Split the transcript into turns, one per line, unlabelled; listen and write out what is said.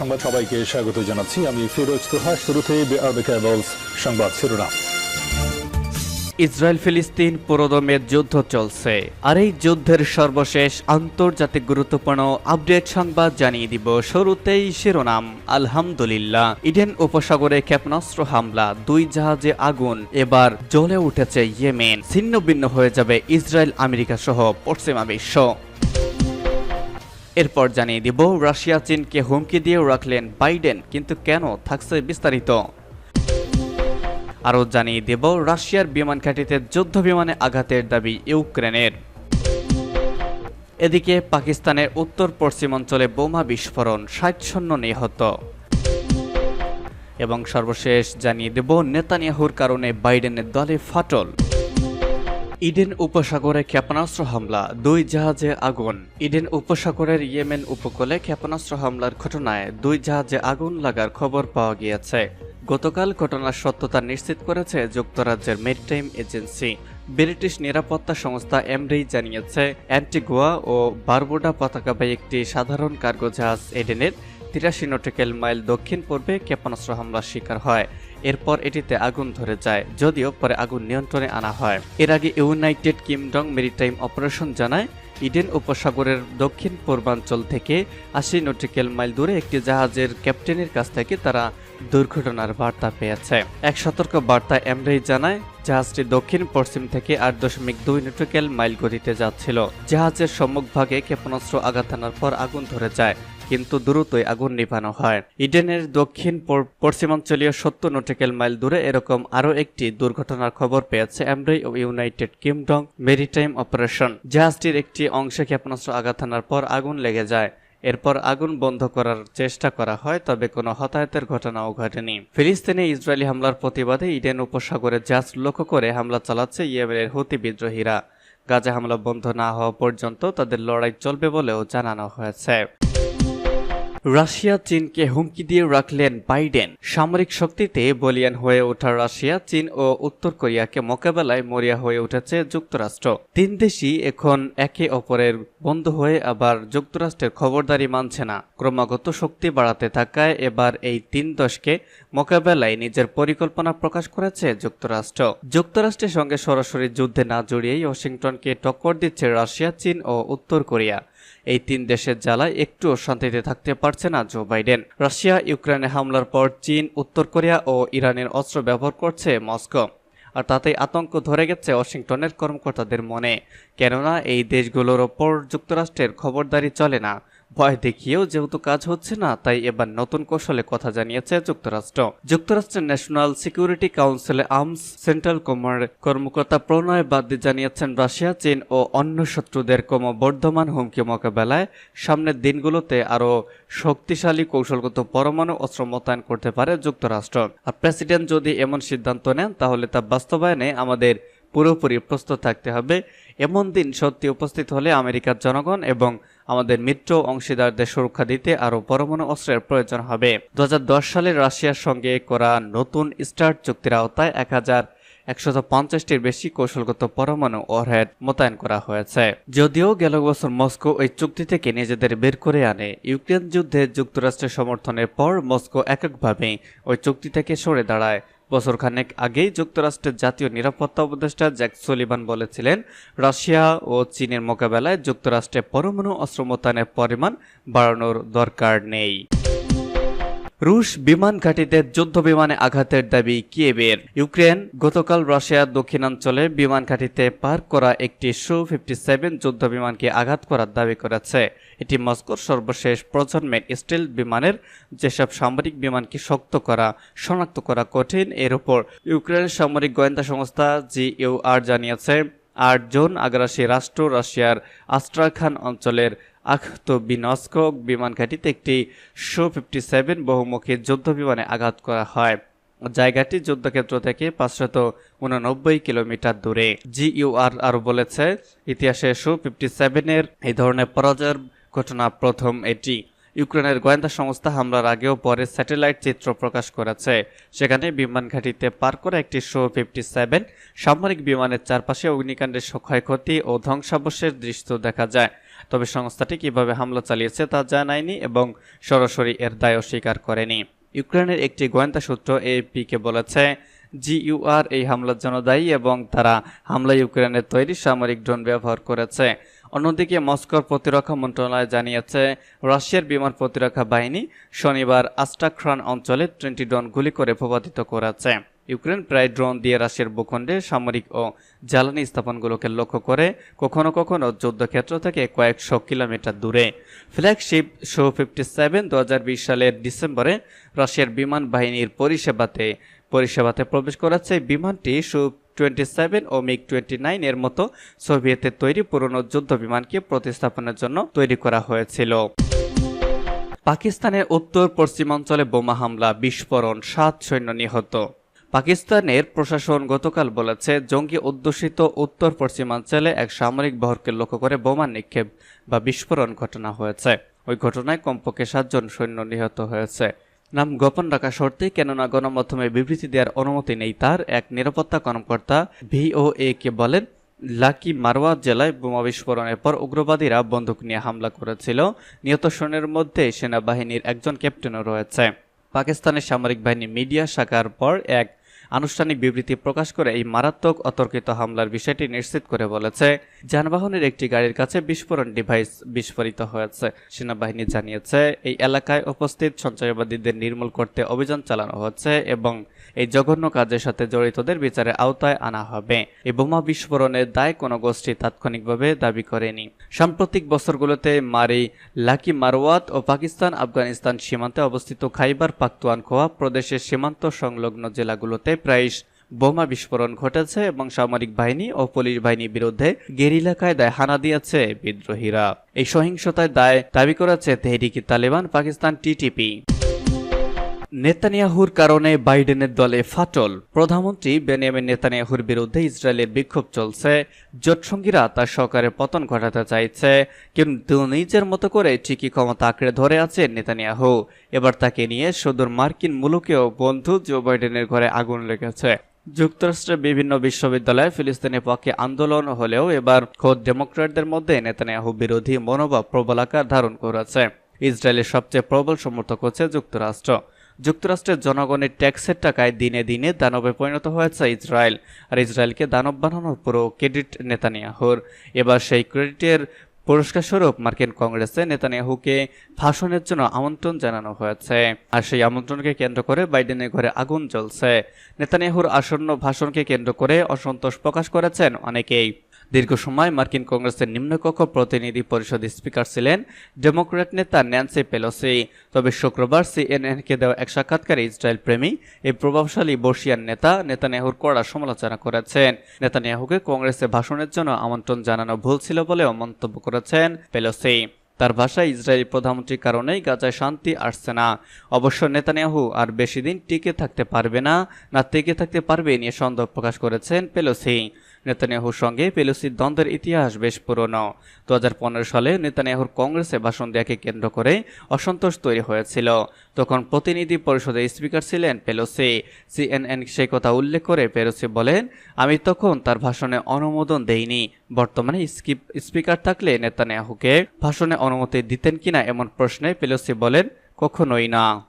সংবাদ সবাইকে স্বাগত জানাচ্ছি আমি ফিরোজ তোহা শুরুতে সংবাদ শিরোনাম
ইসরায়েল ফিলিস্তিন পুরোদমের যুদ্ধ চলছে আর এই যুদ্ধের সর্বশেষ আন্তর্জাতিক গুরুত্বপূর্ণ আপডেট সংবাদ জানিয়ে দিব শুরুতেই শিরোনাম আলহামদুলিল্লাহ ইডেন উপসাগরে ক্ষেপণাস্ত্র হামলা দুই জাহাজে আগুন এবার জ্বলে উঠেছে ইয়েমেন ছিন্ন ভিন্ন হয়ে যাবে ইসরায়েল আমেরিকা সহ পশ্চিমা বিশ্ব এরপর জানিয়ে দিব রাশিয়া চীনকে হুমকি দিয়েও রাখলেন বাইডেন কিন্তু কেন থাকছে বিস্তারিত আরও জানিয়ে দেব রাশিয়ার বিমান ঘাঁটিতে যুদ্ধ বিমানে আঘাতের দাবি ইউক্রেনের এদিকে পাকিস্তানের উত্তর পশ্চিমাঞ্চলে বোমা বিস্ফোরণ ষাট নিহত এবং সর্বশেষ জানিয়ে দেব নেতানিয়াহুর কারণে বাইডেনের দলে ফাটল ইডেন উপসাগরে ক্ষেপণাস্ত্র হামলা দুই জাহাজে আগুন ইডেন উপসাগরের ইয়েমেন উপকূলে ক্ষেপণাস্ত্র হামলার ঘটনায় দুই জাহাজে আগুন লাগার খবর পাওয়া গিয়েছে গতকাল ঘটনার সত্যতা নিশ্চিত করেছে যুক্তরাজ্যের মেরিটাইম এজেন্সি ব্রিটিশ নিরাপত্তা সংস্থা এমরেই জানিয়েছে অ্যান্টিগুয়া ও বারবোডা পতাকাবাহী একটি সাধারণ কার্গো জাহাজ এডেনের তিরাশি নটিক্যাল মাইল দক্ষিণ পূর্বে ক্ষেপণাস্ত্র হামলার শিকার হয় এরপর এটিতে আগুন ধরে যায় যদিও পরে আগুন নিয়ন্ত্রণে আনা হয় এর আগে ইউনাইটেড কিংডম মেরিটাইম অপারেশন জানায় ইডেন উপসাগরের দক্ষিণ পূর্বাঞ্চল থেকে আশি নটিক্যাল মাইল দূরে একটি জাহাজের ক্যাপ্টেনের কাছ থেকে তারা দুর্ঘটনার বার্তা পেয়েছে এক সতর্ক বার্তা এমরেই জানায় জাহাজটি দক্ষিণ পশ্চিম থেকে আট দশমিক দুই নটিক্যাল মাইল গতিতে যাচ্ছিল জাহাজের সম্মুখভাগে ক্ষেপণাস্ত্র আঘাত আনার পর আগুন ধরে যায় কিন্তু দ্রুতই আগুন নিভানো হয় ইডেনের দক্ষিণ পশ্চিমাঞ্চলীয় সত্তর নটিক্যাল মাইল দূরে এরকম আরও একটি দুর্ঘটনার খবর পেয়েছে অ্যামরাই ও ইউনাইটেড কিংডম মেরিটাইম অপারেশন জাহাজটির একটি অংশে ক্ষেপণাস্ত্র আঘাত পর আগুন লেগে যায় এরপর আগুন বন্ধ করার চেষ্টা করা হয় তবে কোনো হতাহতের ঘটনাও ঘটেনি ফিলিস্তিনে ইসরায়েলি হামলার প্রতিবাদে ইডেন উপসাগরে জাহাজ লক্ষ্য করে হামলা চালাচ্ছে ইয়েমেনের হুতি বিদ্রোহীরা গাজা হামলা বন্ধ না হওয়া পর্যন্ত তাদের লড়াই চলবে বলেও জানানো হয়েছে রাশিয়া চীনকে হুমকি দিয়ে রাখলেন বাইডেন সামরিক শক্তিতে বলিয়ান হয়ে ওঠা রাশিয়া চীন ও উত্তর কোরিয়াকে মোকাবেলায় মরিয়া হয়ে উঠেছে যুক্তরাষ্ট্র তিন দেশই এখন একে অপরের বন্ধ হয়ে আবার যুক্তরাষ্ট্রের খবরদারি মানছে না ক্রমাগত শক্তি বাড়াতে থাকায় এবার এই তিন দশকে মোকাবেলায় নিজের পরিকল্পনা প্রকাশ করেছে যুক্তরাষ্ট্র যুক্তরাষ্ট্রের সঙ্গে সরাসরি যুদ্ধে না জড়িয়েই ওয়াশিংটনকে টক্কর দিচ্ছে রাশিয়া চীন ও উত্তর কোরিয়া এই তিন দেশের জ্বালায় একটুও শান্তিতে থাকতে পারছে না জো বাইডেন রাশিয়া ইউক্রেনে হামলার পর চীন উত্তর কোরিয়া ও ইরানের অস্ত্র ব্যবহার করছে মস্কো আর তাতেই আতঙ্ক ধরে গেছে ওয়াশিংটনের কর্মকর্তাদের মনে কেননা এই দেশগুলোর ওপর যুক্তরাষ্ট্রের খবরদারি চলে না ভয় দেখিয়েও যেহেতু কাজ হচ্ছে না তাই এবার নতুন কৌশলে কথা জানিয়েছে যুক্তরাষ্ট্র যুক্তরাষ্ট্রের ন্যাশনাল সিকিউরিটি কাউন্সিলে আর্মস সেন্ট্রাল কমান্ড কর্মকর্তা প্রণয় বাদ্দি জানিয়েছেন রাশিয়া চীন ও অন্য শত্রুদের ক্রমবর্ধমান হুমকি মোকাবেলায় সামনের দিনগুলোতে আরও শক্তিশালী কৌশলগত পরমাণু অস্ত্র মোতায়েন করতে পারে যুক্তরাষ্ট্র আর প্রেসিডেন্ট যদি এমন সিদ্ধান্ত নেন তাহলে তা বাস্তবায়নে আমাদের পুরোপুরি প্রস্তুত থাকতে হবে এমন দিন সত্যি উপস্থিত হলে আমেরিকার জনগণ এবং আমাদের মিত্র অংশীদারদের সুরক্ষা দিতে আরও পরমাণু অস্ত্রের প্রয়োজন হবে দু সালে রাশিয়ার সঙ্গে করা নতুন স্টার্ট চুক্তির আওতায় এক হাজার একশত পঞ্চাশটির বেশি কৌশলগত পরমাণু ওয়ারহেড মোতায়েন করা হয়েছে যদিও গেল বছর মস্কো এই চুক্তি থেকে নিজেদের বের করে আনে ইউক্রেন যুদ্ধে যুক্তরাষ্ট্রের সমর্থনের পর মস্কো এককভাবে ওই চুক্তি থেকে সরে দাঁড়ায় বছরখানেক আগেই যুক্তরাষ্ট্রের জাতীয় নিরাপত্তা উপদেষ্টা জ্যাক সোলিবান বলেছিলেন রাশিয়া ও চীনের মোকাবেলায় যুক্তরাষ্ট্রে পরমাণু অস্ত্র মোতায়নের পরিমাণ বাড়ানোর দরকার নেই রুশ বিমান ঘাঁটিতে যুদ্ধ বিমানে আঘাতের দাবি কিয়েবের ইউক্রেন গতকাল রাশিয়ার দক্ষিণাঞ্চলে বিমান ঘাঁটিতে পার্ক করা একটি সু ফিফটি সেভেন যুদ্ধ বিমানকে আঘাত করার দাবি করেছে এটি মস্কোর সর্বশেষ প্রজন্মের স্টিল বিমানের যেসব সামরিক বিমানকে শক্ত করা শনাক্ত করা কঠিন এর উপর ইউক্রেনের সামরিক গোয়েন্দা সংস্থা জিইউআর জানিয়েছে আট জুন আগ্রাসী রাষ্ট্র রাশিয়ার আস্ট্রাখান অঞ্চলের আখতবিনস্ক বিমান ঘাঁটিতে একটি সু ফিফটি সেভেন বহুমুখী যুদ্ধ বিমানে আঘাত করা হয় জায়গাটি যুদ্ধক্ষেত্র থেকে পাঁচশত উননব্বই কিলোমিটার দূরে জিইউআর আরও বলেছে ইতিহাসে সু ফিফটি সেভেনের এই ধরনের পরাজয়ের ঘটনা প্রথম এটি ইউক্রেনের গোয়েন্দা সংস্থা হামলার আগেও পরে স্যাটেলাইট চিত্র প্রকাশ করেছে সেখানে বিমান ঘাঁটিতে পার করে একটি শো ফিফটি সেভেন সামরিক বিমানের চারপাশে অগ্নিকাণ্ডের ক্ষয়ক্ষতি ও ধ্বংসাবশের দৃশ্য দেখা যায় তবে সংস্থাটি কিভাবে হামলা চালিয়েছে তা জানায়নি এবং সরাসরি এর দায় অস্বীকার করেনি ইউক্রেনের একটি গোয়েন্দা সূত্র কে বলেছে জিইউআর এই হামলার জন্য দায়ী এবং তারা হামলা ইউক্রেনের তৈরি সামরিক ড্রোন ব্যবহার করেছে অন্যদিকে মস্কোর প্রতিরক্ষা মন্ত্রণালয় জানিয়েছে রাশিয়ার বিমান প্রতিরক্ষা বাহিনী শনিবার আস্টাখ্রান অঞ্চলে ট্রেনটি ড্রোন গুলি করে প্রবাদিত করেছে ইউক্রেন প্রায় ড্রোন দিয়ে রাশিয়ার ভূখণ্ডে সামরিক ও জ্বালানি স্থাপনগুলোকে লক্ষ্য করে কখনো কখনো যুদ্ধক্ষেত্র থেকে কয়েকশো কিলোমিটার দূরে ফ্ল্যাগশিপ শো ফিফটি সেভেন দু হাজার বিশ সালের ডিসেম্বরে রাশিয়ার বিমান বাহিনীর পরিষেবাতে পরিষেবাতে প্রবেশ করাচ্ছে বিমানটি সু টোয়েন্টি সেভেন ও মিগ টোয়েন্টি নাইন এর মতো সোভিয়েতের তৈরি পুরনো যুদ্ধ বিমানকে প্রতিস্থাপনের জন্য তৈরি করা হয়েছিল পাকিস্তানের উত্তর পশ্চিমাঞ্চলে বোমা হামলা বিস্ফোরণ সাত সৈন্য নিহত পাকিস্তানের প্রশাসন গতকাল বলেছে জঙ্গি অধ্যুষিত উত্তর পশ্চিমাঞ্চলে এক সামরিক বহরকে লক্ষ্য করে বোমা নিক্ষেপ বা বিস্ফোরণ ঘটনা হয়েছে ওই ঘটনায় কমপক্ষে সাতজন সৈন্য নিহত হয়েছে নাম গোপন রাখা শর্তে কেননা গণমাধ্যমে বিবৃতি দেওয়ার অনুমতি নেই তার এক নিরাপত্তা কর্মকর্তা ভিওএ কে বলেন লাকি মারওয়া জেলায় বোমা বিস্ফোরণের পর উগ্রবাদীরা বন্দুক নিয়ে হামলা করেছিল নিহত সৈন্যের মধ্যে সেনাবাহিনীর একজন ক্যাপ্টেনও রয়েছে পাকিস্তানের সামরিক বাহিনী মিডিয়া শাখার পর এক আনুষ্ঠানিক বিবৃতি প্রকাশ করে এই মারাত্মক অতর্কিত হামলার বিষয়টি নিশ্চিত করে বলেছে যানবাহনের একটি গাড়ির কাছে বিস্ফোরণ ডিভাইস বিস্ফোরিত হয়েছে সেনাবাহিনী জানিয়েছে এই এলাকায় উপস্থিত সঞ্চয়বাদীদের নির্মূল করতে অভিযান চালানো হচ্ছে এবং এই জঘন্য কাজের সাথে জড়িতদের বিচারে আওতায় আনা হবে এই বোমা বিস্ফোরণের দায় কোনো গোষ্ঠী তাৎক্ষণিকভাবে দাবি করেনি সাম্প্রতিক বছরগুলোতে মারি লাকি মারওয়াত ও পাকিস্তান আফগানিস্তান সীমান্তে অবস্থিত খাইবার খোয়া প্রদেশের সীমান্ত সংলগ্ন জেলাগুলোতে প্রায় বোমা বিস্ফোরণ ঘটেছে এবং সামরিক বাহিনী ও পুলিশ বাহিনীর বিরুদ্ধে গেরিলাকায় দায় হানা দিয়েছে বিদ্রোহীরা এই সহিংসতায় দায় দাবি করেছে তেহরিকি তালেবান পাকিস্তান টিটিপি নেতানিয়াহুর কারণে বাইডেনের দলে ফাটল প্রধানমন্ত্রী বেনিয়ামিন নেতানিয়াহুর বিরুদ্ধে ইসরায়েলের বিক্ষোভ চলছে জোটসঙ্গীরা তার সরকারের পতন ঘটাতে চাইছে কিন্তু নিজের মতো করে ঠিকই ক্ষমতা আঁকড়ে ধরে আছে নেতানিয়াহু এবার তাকে নিয়ে সদূর মার্কিন মুলুকেও বন্ধু জো বাইডেনের ঘরে আগুন লেগেছে যুক্তরাষ্ট্রের বিভিন্ন বিশ্ববিদ্যালয়ে ফিলিস্তিনের পক্ষে আন্দোলন হলেও এবার খোদ ডেমোক্র্যাটদের মধ্যে নেতানিয়াহু বিরোধী মনোভাব প্রবল আকার ধারণ করেছে ইসরায়েলের সবচেয়ে প্রবল সমর্থক হচ্ছে যুক্তরাষ্ট্র যুক্তরাষ্ট্রের জনগণের ট্যাক্সের টাকায় দিনে দিনে দানবে পরিণত হয়েছে ইসরায়েল আর ইসরায়েলকে দানব বানানোর পুরো ক্রেডিট নেতানিয়াহুর এবার সেই ক্রেডিটের পুরস্কার স্বরূপ মার্কিন কংগ্রেসে নেতানিয়াহুকে ভাষণের জন্য আমন্ত্রণ জানানো হয়েছে আর সেই আমন্ত্রণকে কেন্দ্র করে বাইডেনের ঘরে আগুন জ্বলছে নেতানিয়াহুর আসন্ন ভাষণকে কেন্দ্র করে অসন্তোষ প্রকাশ করেছেন অনেকেই দীর্ঘ সময় মার্কিন কংগ্রেসের নিম্নকক্ষ প্রতিনিধি পরিষদ স্পিকার ছিলেন ডেমোক্রেট নেতা ন্যান্সি পেলোসি তবে শুক্রবার সিএনএনকে দেওয়া এক সাক্ষাৎকারে ইসরায়েল প্রেমী এই প্রভাবশালী বর্ষিয়ান নেতা নেতানিয়াহুর কড়া সমালোচনা করেছেন নেতানিয়াহুকে কংগ্রেসে ভাষণের জন্য আমন্ত্রণ জানানো ভুল ছিল বলেও মন্তব্য করেছেন পেলোসি তার ভাষায় ইসরায়েলি প্রধানমন্ত্রীর কারণেই গাজায় শান্তি আসছে না অবশ্য নেতানিয়াহু আর বেশি দিন টিকে থাকতে পারবে না না টিকে থাকতে পারবে নিয়ে সন্দেহ প্রকাশ করেছেন পেলোসি নেতানিয়াহুর সঙ্গে পেলোসির দ্বন্দ্বের ইতিহাস বেশ পুরনো দু সালে নেতানিয়াহুর কংগ্রেসে ভাষণ দেয়াকে কেন্দ্র করে অসন্তোষ তৈরি হয়েছিল তখন প্রতিনিধি পরিষদের স্পিকার ছিলেন পেলোসি সিএনএন সেই কথা উল্লেখ করে পেলোসি বলেন আমি তখন তার ভাষণে অনুমোদন দেইনি বর্তমানে স্পিকার থাকলে নেতানিয়াহুকে ভাষণে অনুমতি দিতেন কিনা এমন প্রশ্নে পেলোসি বলেন কখনোই না